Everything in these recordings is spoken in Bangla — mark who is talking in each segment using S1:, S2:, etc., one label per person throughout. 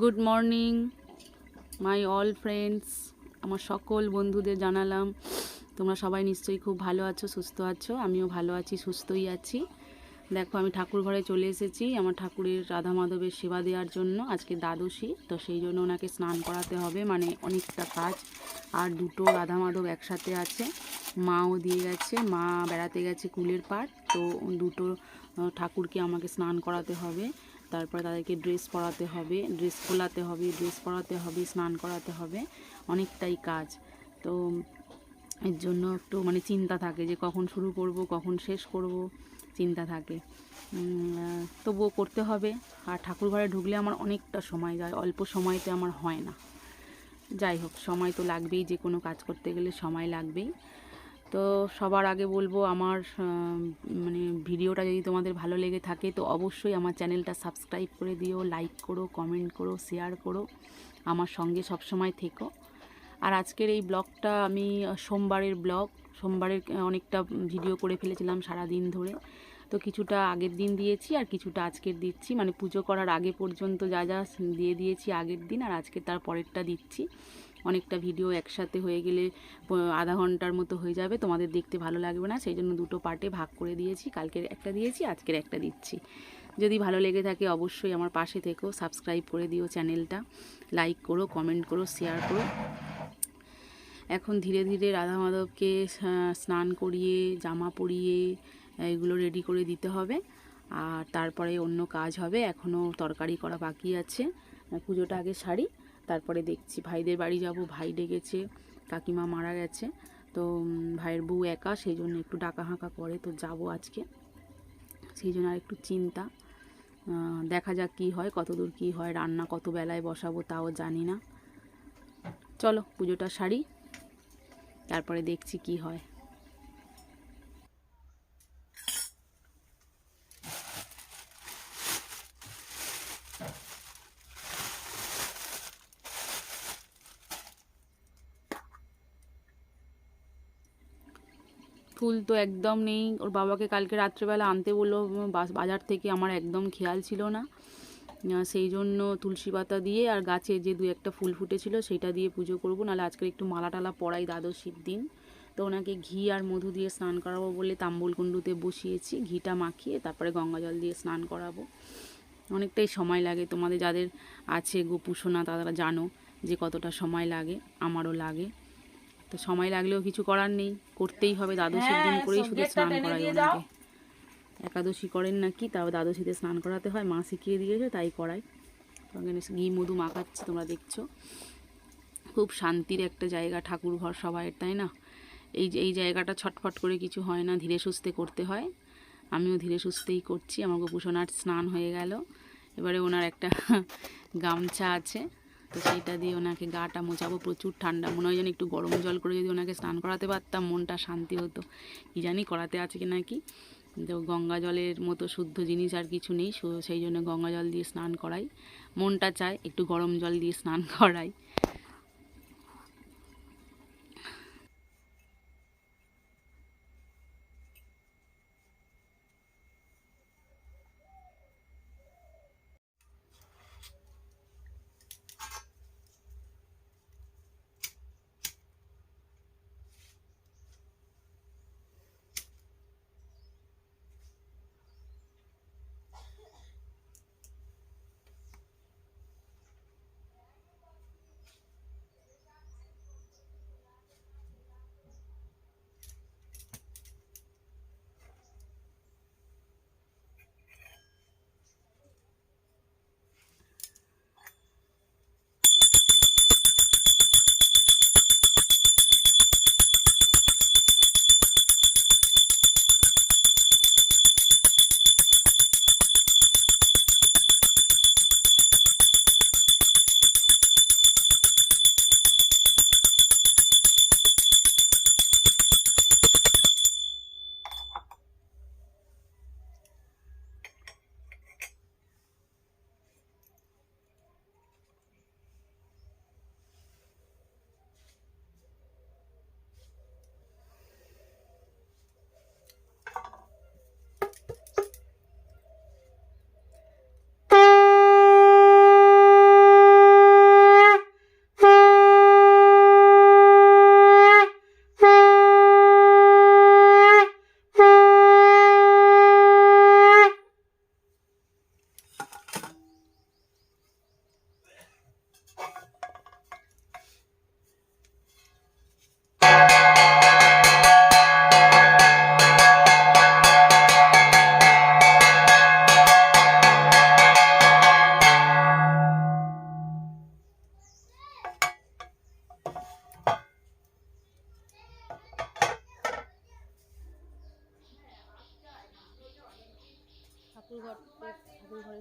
S1: Good morning my all friends আমার সকল বন্ধুদের জানালাম। তোমরা সবাই নিশ্চয়ই খুব ভালো আছো, সুস্থ আছো, আমিও ভালো আছি, সুস্থই আছি। দেখো, আমি ঠাকুর ঘরে চলে এসেছি আমার ঠাকুরের রাধা মাধবের সেবা দেওয়ার জন্য, আজকে দ্বাদশী, তো সেই জন্য ওনাকে স্নান করাতে হবে মানে অনেকটা কাজ। আর দুটো রাধা মাধব একসাথে আছে, মাও দিয়ে গেছে, মা বেড়াতে গেছে কুলের পাড়, তো দুটো ঠাকুরকে আমাকে স্নান করাতে হবে। তারপরে তাদেরকে ড্রেস পরাতে হবে ড্রেস খোলাতে হবে ড্রেস পরাতে হবে, স্নান করাতে হবে, অনেকটাই কাজ। তো এর জন্য একটু মানে চিন্তা থাকে যে কখন শুরু করব, কখন শেষ করব, চিন্তা থাকে। তবুও করতে হবে। আর ঠাকুর ঘরে ঢুকলে আমার অনেকটা সময় যায়, অল্প সময়তে আমার হয় না। যাই হোক, সময় তো লাগবেই, যে কোনো কাজ করতে গেলে সময় লাগবেই। তো সবার আগে বলব আমার মানে ভিডিওটা যদি তোমাদের ভালো লেগে থাকে, তো অবশ্যই আমার চ্যানেলটা সাবস্ক্রাইব করে দিও, লাইক করো, কমেন্ট করো, শেয়ার করো, আমার সঙ্গে সবসময় থেকো। আর আজকের এই ব্লগটা আমি সোমবারের ব্লগ, সোমবারের অনেকটা ভিডিও করে ফেলেছিলাম সারা দিন ধরে। তো কিছুটা আগের দিন দিয়েছি আর কিছুটা আজকের দিচ্ছি মানে পুজো করার আগে পর্যন্ত যা যা দিয়ে দিয়েছি আগের দিন, আর আজকে তার পরেরটা দিচ্ছি। অনেকটা ভিডিও একসাথে হয়ে গেলে আধা ঘণ্টার মতো হয়ে যাবে। তোমাদের দেখতে ভালো লাগবে না, সেই জন্য দুটো পার্টে ভাগ করে দিয়েছি। কালকের একটা দিয়েছি, আজকের একটা দিচ্ছি। যদি ভালো লেগে থাকে অবশ্যই আমার পাশে থেকো, সাবস্ক্রাইব করে দিও চ্যানেলটা। লাইক করো, কমেন্ট করো, শেয়ার করো। এখন ধীরে ধীরে রাধা মাধবকে স্নান করিয়ে, জামা পরিয়ে, এগুলো রেডি করে দিতে হবে। আর তারপরে অন্য কাজ হবে এখনও তরকারি করা বাকি আছে। পুজোটা আগে সারি তারপরে দেখছি ভাইদের বাড়ি যাব, ভাই ডেকেছে, কাকিমা মারা গেছে। তো ভাইয়ের বউ একা, সেই জন্য একটু ডাকা হাঁকা করে, তো যাব আজকে। সেই জন্য আর একটু চিন্তা দেখা যাক কী হয়, কতদূর কী হয়, রান্না কত বেলায় বসাবো তাও জানি না। চলো, পুজোটা সারি, তারপরে দেখছি কি হয়। ফুল তো একদম নেই। ওর বাবাকে কালকে রাত্রেবেলা আনতে বলল বাজার থেকে আমার একদম খেয়াল ছিল না। সেই জন্য তুলসী পাতা দিয়ে আর গাছে যে দু একটা ফুল ফুটেছিল সেটা দিয়ে পুজো করব। নাহলে আজকে একটু মালা টালা পরাই দ্বাদশীর দিন। তো ওনাকে ঘি আর মধু দিয়ে স্নান করাবো বলে তাম্বুল কুণ্ডুতে বসিয়েছি। ঘিটা মাখিয়ে তারপরে গঙ্গা জল দিয়ে স্নান করাবো। অনেকটাই সময় লাগে। তোমাদের যাদের আছে গোপুসোনা তারা জানো যে কতটা সময় লাগে, আমারও লাগে। তো সময় লাগলেও কিছু করার নেই করতেই হবে। দ্বাদশীর দিন করেই শুধু স্নান করাই ওনাকে। একাদশী করেন নাকি তাও দ্বাদশীতে স্নান করাতে হয়। মা শিখিয়ে দিয়েছে তাই করাই ওখানে ঘি মধু মাখাচ্ছে তোমরা দেখছ। খুব শান্তির একটা জায়গা ঠাকুর ঘর সবাইয়ের তাই না? এই এই জায়গাটা ছটফট করে কিছু হয় না ধীরে সুস্থে করতে হয়। আমিও ধীরে সুস্থেই করছি। আমার গোপুসোনার স্নান হয়ে গেল। এবারে ওনার একটা গামছা আছে। তো সেটা দিয়ে ওনাকে গাটা মোচাবো প্রচুর ঠান্ডা। মনে হয় যেন একটু গরম জল করে যদি ওনাকে স্নান করাতে পারতাম, মনটা শান্তি হতো। কি জানি করাতে আছে কি নাকি তো গঙ্গা জলের মতো শুদ্ধ জিনিস আর কিছু নেই সেই জন্য গঙ্গা জল দিয়ে স্নান করাই। মনটা চায় একটু গরম জল দিয়ে স্নান করাই।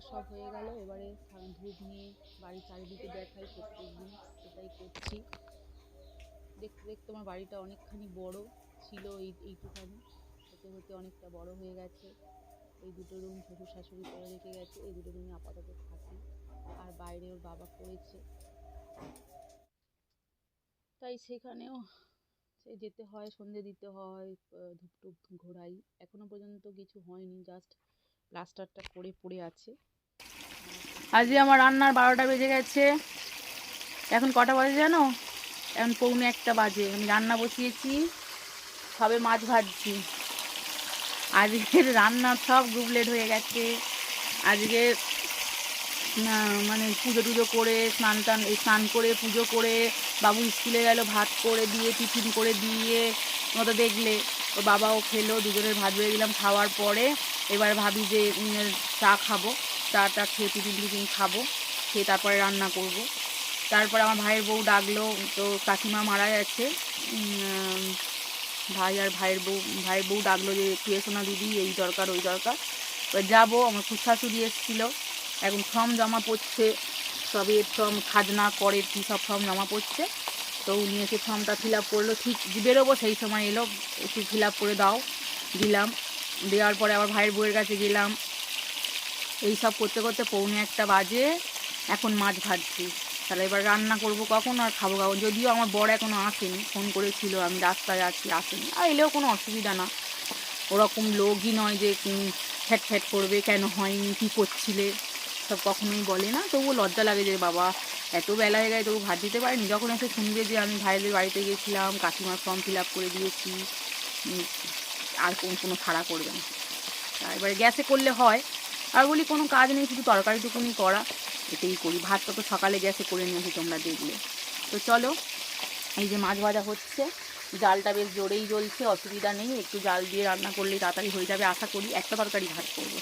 S1: সব হয়ে গেল। এবারে ধূপ নিয়ে বাড়ির চারিদিকে দেখাই প্রত্যেক দিন, সেটাই করছি। দেখতে দেখতে আমার বাড়িটা অনেকখানি বড় ছিল এই এইটুখানি। হতে হতে অনেকটা বড় হয়ে গেছে। এই দুটো রুম শ্বশুর শাশুড়ি করে রেখে গেছে। এই দুটো রুমে আপাতত থাকি। আর বাইরে ওর বাবা করেছে তাই সেখানেও সে যেতে হয়, সন্ধে দিতে হয় ধূপ টুপ ঘোরাই। এখনও পর্যন্ত কিছু হয়নি জাস্ট প্লাস্টারটা করে পড়ে আছে। আজকে আমার রান্নার বারোটা বেজে গেছে। এখন কটা বাজে জানো? এখন পৌনে একটা বাজে। আমি রান্না বসিয়েছি, সবে মাছ ভাজছি। আজকের রান্না সব গুবলেট হয়ে গেছে। আজকে মানে পুজো টুজো করে, স্নান টান স্নান করে, পুজো করে, বাবু স্কুলে গেল, ভাত করে দিয়ে, টিফিন করে দিয়ে মতো দেখলে। ওর বাবাও খেলো দুজনের ভাত বেড়ে দিলাম। খাওয়ার পরে এবার ভাবি যে চা খাব। চাটা খেয়ে টিফিন টিফিন খাব খেয়ে তারপরে রান্না করব। তারপরে আমার ভাইয়ের বউ ডাকলো তো কাকিমা মারা উম, ভাই আর ভাইয়ের বউ ভাইয়ের বউ ডাকলো যে একটু এসো না দিদি এই দরকার ওই দরকার। এবার যাব আমার খুব শাশুড়ি এসেছিল। এখন ফর্ম জমা পড়ছে সবে ফর্ম খাজনা করে কী সব ফর্ম জমা পড়ছে। তো উনি এসে ফর্মটা ফিল আপ করল। ঠিক বেরোবো সেই সময় এলো। একটু ফিল আপ করে দাও, দিলাম। দেওয়ার পরে আবার ভাইয়ের বউয়ের কাছে গেলাম। এই সব করতে করতে পৌনে একটা বাজে। এখন মাছ ভাজছি। তাহলে এবার রান্না করব কখন আর খাব কখন? যদিও আমার বর এখনও আসেনি। ফোন করেছিল, আমি রাস্তায় আছি, আসেনি। আর এলেও কোনো অসুবিধা না। ওরকম লোকই নয় যে ফ্যাট ফ্যাট করবে, কেন হয়নি, কী করছিলে? সব কখনোই বলে না। তবুও লজ্জা লাগে যে বাবা, এত বেলা হয়ে গেছে, তবু ভাত দিতে পারেনি। যখন এসে শুনবে যে আমি ভাইদের বাড়িতে গেছিলাম, কাকিমার ফর্ম ফিল আপ করে দিয়েছি আর কোনো কোনো খাড়া করবে না। এবারে গ্যাসে করলে হয়। আর বলি কোনো কাজ নেই, শুধু তরকারিটুকুনি করা। এটাই করি। ভাতটা তো সকালে গ্যাসে করে নিয়েছি, তোমরা দেখলে। তো চলো, এই যে মাছ ভাজা হচ্ছে, জালটা বেশ জোরেই জ্বলছে, অসুবিধা নেই। একটু জাল দিয়ে রান্না করলেই তাড়াতাড়ি হয়ে যাবে, আশা করি। একটা তরকারি ভাত করব।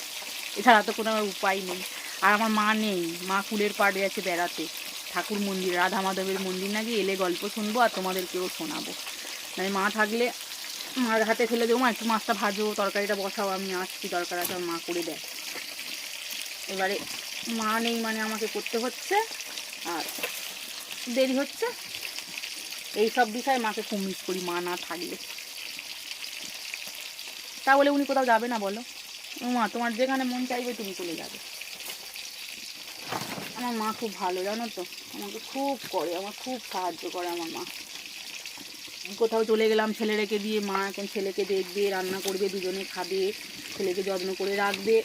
S1: এছাড়া তো কোনো আমার উপায় নেই। আর আমার মা নেই। মা কুলের পাড়ে আছে বেড়াতে। ঠাকুর মন্দির, রাধা মাধবের মন্দির নাকি এলে গল্প শুনব আর তোমাদেরকেও শোনাবো। মানে মা থাকলে মার হাতে ফেলে দেবো। মা, একটু মাছটা ভাজো, তরকারিটা বসাও, আমি আসছি, দরকার আছে মা করে দেয়। এবারে মা নেই মানে আমাকে করতে হচ্ছে। আর দেরি হচ্ছে। এই সব বিষয়ে মাকে খুব মিস করি, মা না থাকলে। তা বলে উনি কোথাও যাবে না বলো? মা তোমার যেখানে মন চাইবে তুমি চলে যাবে। আমার মা খুব ভালো, জানো তো? আমাকে খুব করে, আমার খুব সাহায্য করে আমার মা। কোথাও চলে গেলাম ছেলে রেখে দিয়ে, মা এখন ছেলেকে দেখবে, রান্না করবে, দুজনে খাবে, ছেলেকে যত্ন করে রাখবে।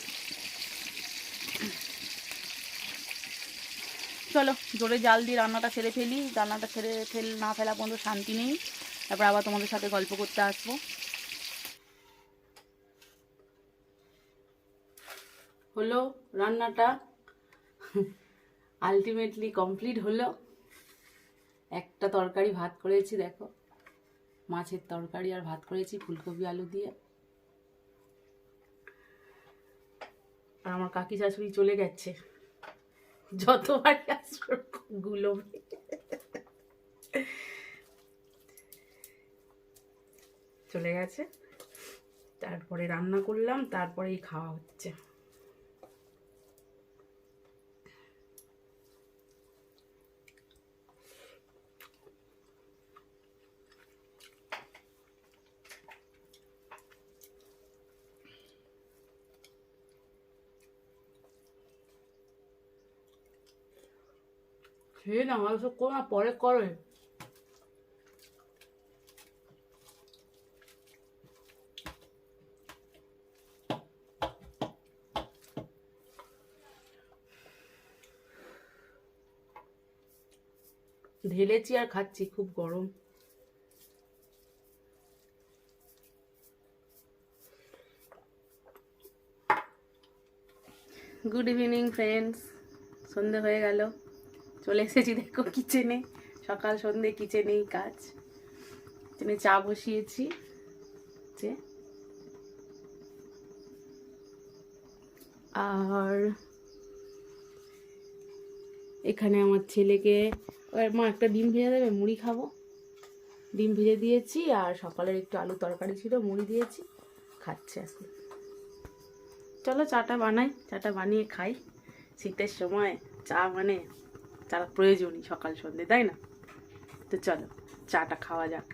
S1: চলো, জোরে জাল দিয়ে রান্নাটা সেরে ফেলি। রান্নাটা ছেড়ে ফেল, না ফেলা পর্যন্ত শান্তি নেই। তারপর আবার তোমাদের সাথে গল্প করতে আসব। হলো রান্নাটা আলটিমেটলি কমপ্লিট হলো। একটা তরকারি ভাত করেছি, দেখো। মাছের তরকারি আর ভাত করেছি, ফুলকপি, আলু দিয়ে। আর আমার কাকি শাশুড়ি চলে গেছে। যতবার আসবে, গুলো চলে গেছে। তারপরে রান্না করলাম, তারপরেই খাওয়া হচ্ছে। খেয়ে না আমার সব করো না পরে করে। ঢেলেছি আর খাচ্ছি, খুব গরম। গুড ইভিনিং ফ্রেন্ডস সন্ধে হয়ে গেল। চলে এসেছি দেখো কিচেনে সকাল সন্ধে কিচেনেই কাজ। কিচেনে চা বসিয়েছি। যে আর এখানে আমার ছেলেকে মা একটা ডিম ভেজে দেবে, মুড়ি খাব। ডিম ভেজে দিয়েছি আর সকালের একটু আলু তরকারি ছিল, মুড়ি দিয়েছি। খাচ্ছে এখন চলো চাটা বানাই, চাটা বানিয়ে খাই। শীতের সময় চা মানে চাটা প্রয়োজনই সকাল সন্ধ্যে তাই না? তো চলো চাটা খাওয়া যাক।